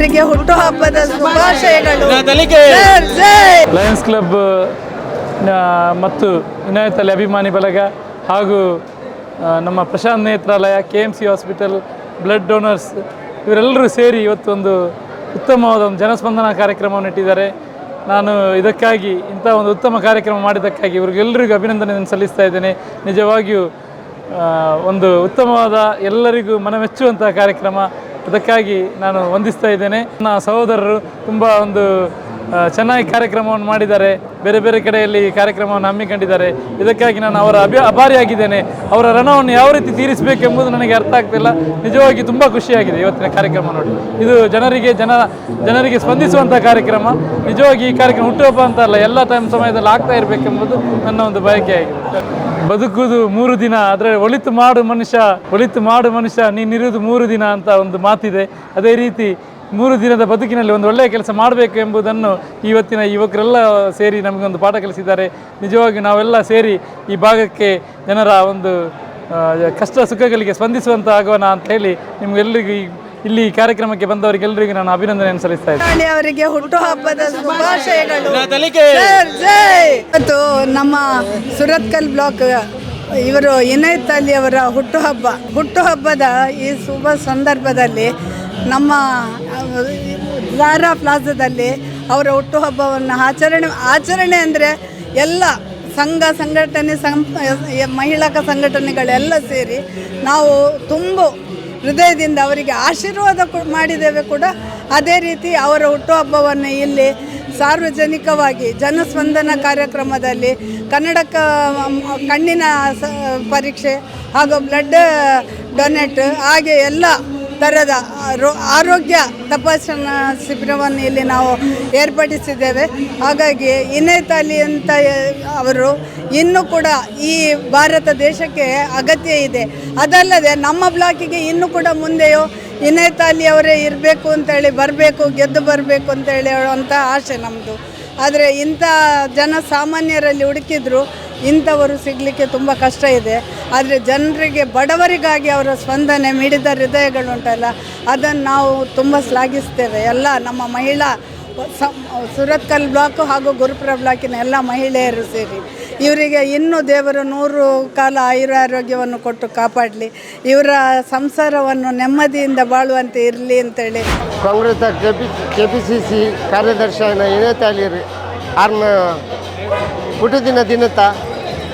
ಅವರಿಗೆ ಹುಟ್ಟುಹಬ್ಬದ ಶುಭಾಶಯಗಳು. ತಲಿಕೆ ಜೈ, ಜೈ. ಲಯನ್ಸ್ ಕ್ಲಬ್ ಮತ್ತು ವಿನಾಯತಲ್ಲಿ ಅಭಿಮಾನಿ ಬಳಗ ಹಾಗೂ ನಮ್ಮ Prashanth Netralaya K M C hospital blood donors ಇವರೆಲ್ಲರೂ ಸೇರಿ ಇವತ್ತೊಂದು ಉತ್ತಮವಾದ ಒಂದು ಜನಸ್ಪಂದನ ಕಾರ್ಯಕ್ರಮವನ್ನು ಇಟ್ಟಿದ್ದಾರೆ. ನಾನು ಇದಕ್ಕಾಗಿ ಇಂಥ ಒಂದು ಉತ್ತಮ ಕಾರ್ಯಕ್ರಮ ಮಾಡಿದ್ದಕ್ಕಾಗಿ ಇವ್ರಿಗೆಲ್ಲರಿಗೂ ಅಭಿನಂದನೆಯನ್ನು ಸಲ್ಲಿಸ್ತಾ ಇದ್ದೇನೆ. ನಿಜವಾಗಿಯೂ ಒಂದು ಉತ್ತಮವಾದ ಎಲ್ಲರಿಗೂ ಮನಮೆಚ್ಚುವಂಥ ಕಾರ್ಯಕ್ರಮ. ಅದಕ್ಕಾಗಿ ನಾನು ವಂದಿಸ್ತಾ ಇದ್ದೇನೆ. ನನ್ನ ಸಹೋದರರು ತುಂಬ ಒಂದು ಚೆನ್ನಾಗಿ ಕಾರ್ಯಕ್ರಮವನ್ನು ಮಾಡಿದ್ದಾರೆ. ಬೇರೆ ಬೇರೆ ಕಡೆಯಲ್ಲಿ ಕಾರ್ಯಕ್ರಮವನ್ನು ಹಮ್ಮಿಕೊಂಡಿದ್ದಾರೆ. ಇದಕ್ಕಾಗಿ ನಾನು ಅವರ ಅಭಿ, ಅಭಾರಿಯಾಗಿದ್ದೇನೆ. ಅವರ ಋಣವನ್ನು ಯಾವ ರೀತಿ ತೀರಿಸಬೇಕೆಂಬುದು ನನಗೆ ಅರ್ಥ ಆಗ್ತಿಲ್ಲ. ನಿಜವಾಗಿ ತುಂಬ ಖುಷಿಯಾಗಿದೆ ಇವತ್ತಿನ ಕಾರ್ಯಕ್ರಮ ನೋಡಿ. ಇದು ಜನರಿಗೆ, ಜನ, ಜನರಿಗೆ ಸ್ಪಂದಿಸುವಂಥ ಕಾರ್ಯಕ್ರಮ. ನಿಜವಾಗಿ ಈ ಕಾರ್ಯಕ್ರಮ ಹುಟ್ಟುಹಬ್ಬ ಅಂತ ಅಲ್ಲ, ಎಲ್ಲ ಟೈಮ್ ಸಮಯದಲ್ಲಿ ಆಗ್ತಾ ಇರಬೇಕೆಂಬುದು ನನ್ನ ಒಂದು ಬಯಕೆಯಾಗಿದೆ ಬದುಕುವುದು ಮೂರು ದಿನ, ಆದರೆ ಒಳಿತು ಮಾಡು ಮನುಷ್ಯ, ಒಳಿತು ಮಾಡು ಮನುಷ್ಯ ನೀನಿರುವುದು ಮೂರು ದಿನ ಅಂತ ಒಂದು ಮಾತಿದೆ. ಅದೇ ರೀತಿ ಮೂರು ದಿನದ ಬದುಕಿನಲ್ಲಿ ಒಂದು ಒಳ್ಳೆಯ ಕೆಲಸ ಮಾಡಬೇಕು ಎಂಬುದನ್ನು ಇವತ್ತಿನ ಯುವಕರೆಲ್ಲ ಸೇರಿ ನಮಗೊಂದು ಪಾಠ ಕಲಿಸಿದ್ದಾರೆ. ನಿಜವಾಗಿ ನಾವೆಲ್ಲ ಸೇರಿ ಈ ಭಾಗಕ್ಕೆ ಜನರ ಒಂದು ಕಷ್ಟ ಸುಖಗಳಿಗೆ ಸ್ಪಂದಿಸುವಂತ ಆಗೋಣ ಅಂತ ಹೇಳಿ ನಿಮ್ಗೆಲ್ಲರಿಗೂ ಈ- ಇಲ್ಲಿ ಈ ಕಾರ್ಯಕ್ರಮಕ್ಕೆ ಬಂದವರಿಗೆಲ್ಲರಿಗೂ ನಾನು ಅಭಿನಂದನೆಯನ್ನು ಸಲ್ಲಿಸ್ತಾ ಇದ್ದೇನೆ. ಅವರಿಗೆ ಹುಟ್ಟುಹಬ್ಬದ ಶುಭಾಶಯಗಳು. ಜೈ. ನಮ್ಮ ಸುರತ್ಕಲ್ ಬ್ಲಾಕ್ ಇವರು ಇನಯತ್ ಅಲಿ ಅವರ ಹುಟ್ಟುಹಬ್ಬ ಹುಟ್ಟುಹಬ್ಬದ ಈ ಶುಭ ಸಂದರ್ಭದಲ್ಲಿ ನಮ್ಮ ಝಾರಾ ಪ್ಲಾಜಾದಲ್ಲಿ ಅವರ ಹುಟ್ಟುಹಬ್ಬವನ್ನು ಆಚರಣೆ ಆಚರಣೆ ಅಂದರೆ ಎಲ್ಲ ಸಂಘ ಸಂಘಟನೆ ಸಂ ಮಹಿಳಾ ಸಂಘಟನೆಗಳೆಲ್ಲ ಸೇರಿ ನಾವು ತುಂಬ ಹೃದಯದಿಂದ ಅವರಿಗೆ ಆಶೀರ್ವಾದ ಮಾಡಿದ್ದೇವೆ ಕೂಡ. ಅದೇ ರೀತಿ ಅವರ ಹುಟ್ಟುಹಬ್ಬವನ್ನು ಇಲ್ಲಿ ಸಾರ್ವಜನಿಕವಾಗಿ ಜನಸ್ಪಂದನ ಕಾರ್ಯಕ್ರಮದಲ್ಲಿ ಕನ್ನಡಕ ಕಣ್ಣಿನ ಪರೀಕ್ಷೆ ಹಾಗೂ ಬ್ಲಡ್ ಡೊನೇಟ್ ಹಾಗೆ ಎಲ್ಲ ಥರದ ಆರೋಗ್ಯ ತಪಾಸಣಾ ಶಿಬಿರವನ್ನು ಇಲ್ಲಿ ನಾವು ಏರ್ಪಡಿಸಿದ್ದೇವೆ. ಹಾಗಾಗಿ ಇನೇತಾಲಿ ಅಂತ ಅವರು ಇನ್ನೂ ಕೂಡ ಈ ಭಾರತ ದೇಶಕ್ಕೆ ಅಗತ್ಯ ಇದೆ. ಅದಲ್ಲದೆ ನಮ್ಮ ಬ್ಲಾಕಿಗೆ ಇನ್ನೂ ಕೂಡ ಮುಂದೆಯೋ ಇನೇತಾಲಿ ಅವರೇ ಇರಬೇಕು ಅಂತೇಳಿ ಬರಬೇಕು, ಗೆದ್ದು ಬರಬೇಕು ಅಂತೇಳಿ ಹೇಳುವಂಥ ಆಸೆ ನಮ್ಮದು ಆದರೆ ಇಂಥ ಜನ ಸಾಮಾನ್ಯರಲ್ಲಿ ಹುಡುಕಿದ್ರು ಇಂಥವರು ಸಿಗಲಿಕ್ಕೆ ತುಂಬ ಕಷ್ಟ ಇದೆ. ಆದರೆ ಜನರಿಗೆ, ಬಡವರಿಗಾಗಿ ಅವರ ಸ್ಪಂದನೆ, ಮಿಡಿದ ಹೃದಯಗಳುಂಟಲ್ಲ ಅದನ್ನು ನಾವು ತುಂಬ ಶ್ಲಾಘಿಸ್ತೇವೆ. ಎಲ್ಲ ನಮ್ಮ ಮಹಿಳಾ ಸುರತ್ಕಲ್ ಬ್ಲಾಕು ಹಾಗೂ ಗುರುಪುರ ಬ್ಲಾಕಿನ ಎಲ್ಲ ಮಹಿಳೆಯರು ಸೇರಿ. ಇವರಿಗೆ ಇನ್ನೂ ದೇವರು ನೂರು ಕಾಲ ಆಯುರಾರೋಗ್ಯವನ್ನು ಕೊಟ್ಟು ಕಾಪಾಡಲಿ. ಇವರ ಸಂಸಾರವನ್ನು ನೆಮ್ಮದಿಯಿಂದ ಬಾಳುವಂತೆ ಇರಲಿ ಅಂತೇಳಿ. Congress K P C C ಕಾರ್ಯದರ್ಶಿ ಏನೇ ತಾಳಿರಿ ಆರ್ನ ದಿನತ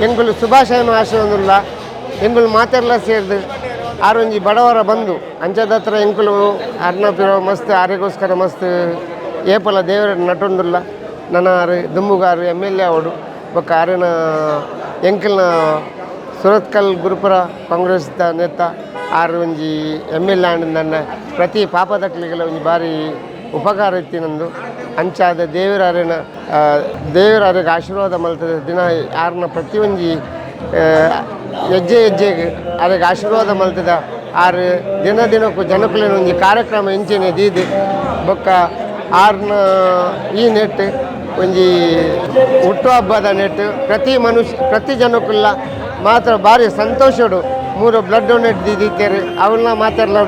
ಎಂಗುಲು ಶುಭಾಶಯನ ಆಶಯವನ್ನುಲ್ಲ ಎಂಗುಲು ಮಾತೆಲ್ಲ ಸೇರಿದು ಆರೊಂಜಿ ಬಡವರ ಬಂದು ಅಂಚದ ಹತ್ರ ಎಂಕುಲು ಅರ್ನ ಮಸ್ತ್ ಆರೆಗೋಸ್ಕರ ಮಸ್ತ್, ಏಪಲ ದೇವರ ನಟೊಂದುಲ್ಲ, ನನಾರು ದುಂಬುಗಾರು ಎಂ ಎಲ್ ಎ ಅವಡು ಬೊಕ್ಕ ಆರಿನ ಎಂಕಲ್ನ ಸುರತ್ಕಲ್ ಗುರುಪುರ ಕಾಂಗ್ರೆಸ್ ನೇತ ಆರು ಒಂಜಿ ಎಂ ಎಲ್ ಎ ನನ್ನ ಪ್ರತಿ ಪಾಪದಕ್ಲಿಗೆಲ್ಲ ಒಂಜಿ ಬಾರಿ ಉಪಕಾರ ಇತ್ತಿನಂದು ಅಂಚಾದ ದೇವರಾರಿನ ದೇವರಾರಿಗೆ ಆಶೀರ್ವಾದ ಮಲ್ತದ ದಿನ ಆರ್ನ ಪ್ರತಿಯೊಂದು ಹೆಜ್ಜೆ ಹೆಜ್ಜೆಗೆ ಅದಕ್ಕೆ ಆಶೀರ್ವಾದ ಮಲ್ತದ. ಆರು ದಿನ ದಿನಕ್ಕೂ ಜನಕುಲಿನ ಒಂದು ಕಾರ್ಯಕ್ರಮ ಇಂಚಿನ ದೀದು. ಬೊಕ್ಕ ಆರ್ನ ಈ ನೆಟ್ ಒಂಜಿ ಹುಟ್ಟುಹಬ್ಬದ ನೆಟ್ ಪ್ರತಿ ಮನುಷ್ಯ, ಪ್ರತಿ ಜನಕ್ಕುಲ್ಲ ಮಾತ್ರ ಭಾರಿ ಸಂತೋಷಡು. ಮೂರು ಬ್ಲಡ್ ಡೊನೇಟ್ ದಿದ್ದೀರಿ ಅವನ್ನ ಮಾತಾಡಲ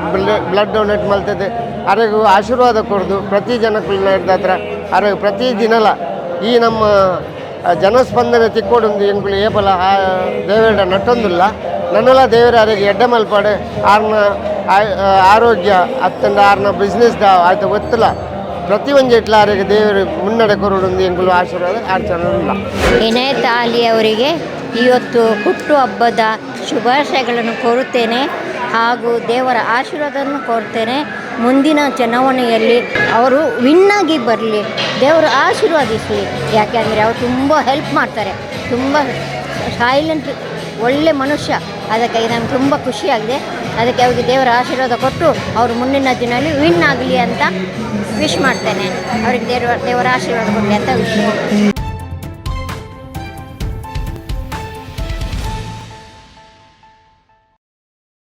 ಬ್ಲಡ್ ಡೊನೇಟ್ ಮಲ್ತದೆ ಅರೆಗೂ ಆಶೀರ್ವಾದ ಕೊಡೋದು. ಪ್ರತಿ ಜನಕ್ಕುಲ್ಲ ಹತ್ರ. ಅರೆ ಪ್ರತಿ ದಿನಲ ಈ ನಮ್ಮ ಜನಸ್ಪಂದನೆ ತಿಕ್ಕೊಡೊಂದು ಎಂಕುಲು ಏಪಲ ಆ ದೇವರ ನಟ್ಟೊಂದಿಲ್ಲ ನನ್ನೆಲ್ಲ ದೇವರ ಅರೆಗೆ ಎಡ್ಡೆ ಮಲ್ಪಾಡೆ. ಆರ್ನ ಆರೋಗ್ಯ ಅತ್ತಂಡ ಆರ್ನ ಬಿಸ್ನೆಸ್ ಆಯ್ತು, ಗೊತ್ತಿಲ್ಲ. ಪ್ರತಿ ಒಂದು ಇಟ್ಲ ಅರೆಗೆ ದೇವರು ಮುನ್ನಡೆ ಕೊರಡೊಂದು ಎಂಕುಲು ಆಶೀರ್ವಾದ ಆಡ್ಸೋಲ್ಲ ವಿನಯ್ ತಾಲಿ ಅವರಿಗೆ ಇವತ್ತು ಹುಟ್ಟುಹಬ್ಬದ ಶುಭಾಶಯಗಳನ್ನು ಕೋರುತ್ತೇನೆ ಹಾಗೂ ದೇವರ ಆಶೀರ್ವಾದವನ್ನು ಕೋರ್ತೇನೆ ಮುಂದಿನ ಚುನಾವಣೆಯಲ್ಲಿ ಅವರು ವಿನ್ನಾಗಿ ಬರಲಿ, ದೇವರು ಆಶೀರ್ವಾದಿಸಲಿ. ಯಾಕೆಂದರೆ ಅವರು ತುಂಬ ಹೆಲ್ಪ್ ಮಾಡ್ತಾರೆ, ತುಂಬ ಸೈಲೆಂಟ್ ಒಳ್ಳೆ ಮನುಷ್ಯ. ಅದಕ್ಕಾಗಿ ನಮ್ಗೆ ತುಂಬ ಖುಷಿಯಾಗಿದೆ. ಅದಕ್ಕೆ ಅವರಿಗೆ ದೇವರ ಆಶೀರ್ವಾದ ಕೊಟ್ಟು ಅವರು ಮುಂದಿನ ದಿನದಲ್ಲಿ ವಿನ್ ಆಗಲಿ ಅಂತ ವಿಶ್ ಮಾಡ್ತೇನೆ. ಅವ್ರಿಗೆ ದೇವರ ದೇವರ ಆಶೀರ್ವಾದ ಕೊಡಲಿ ಅಂತ ವಿಶ್